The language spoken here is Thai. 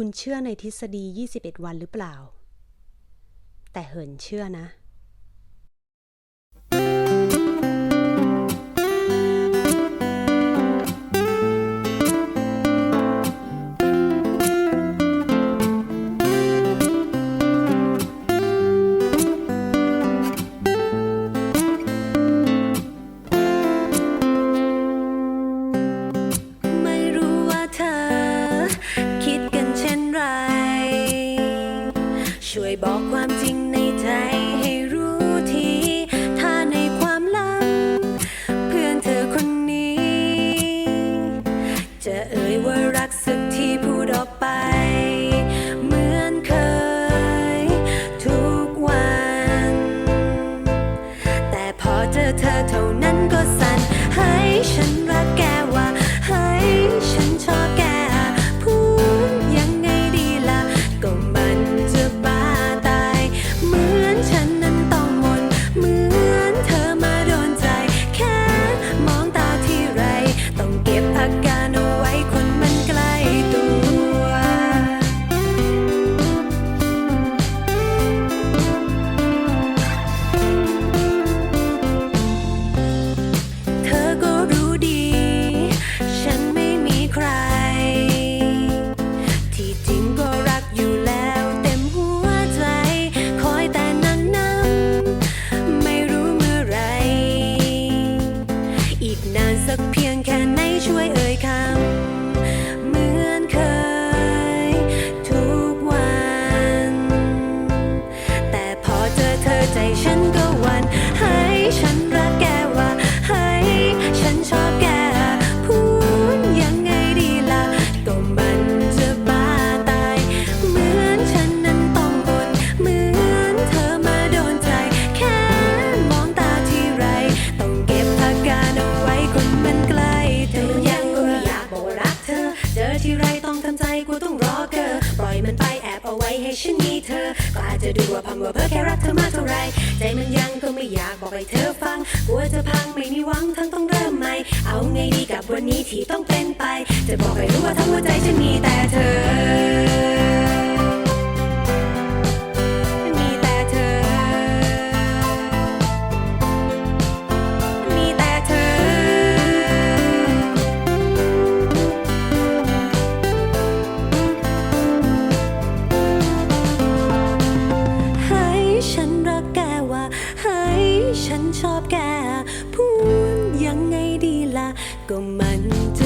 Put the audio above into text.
คุณเชื่อในทฤษฎี 21 วันหรือเปล่า แต่เหินเชื่อนะ ว่ คำเหมือนเคย ทุกวัน แต่พอเจอเธอใจฉันก็หวันให้ฉันรักแกว่าให้ฉันชอบแก พูดยังไงดีล่ะก็มันจะบ้าตาย เหมือนฉันนั้นต้องบน เหมือนเธอมาโดนใจ แค่มองตาทีไร ต้องเก็บอาการเอาไว้คนมันใกล กูต้องรอเกอปล่อยมันไปแอบเอาไว้ให้ฉันมีเธอ ก็อาจจะดูว่าพังว่าเพ้อแค่รักเธอมากเท่าไร ใจมันยังก็ไม่อยากบอกให้เธอฟังกลัวจะพังไม่มีหวังทั้งต้องเริ่มใหม่ เอาไงดีกับวันนี้ที่ต้องเป็นไป จะบอกให้รู้ว่าทั้งหัวใจฉันมีแต่เธอ ชอบแกพูดยังไงดีละ่ะก็มันจะ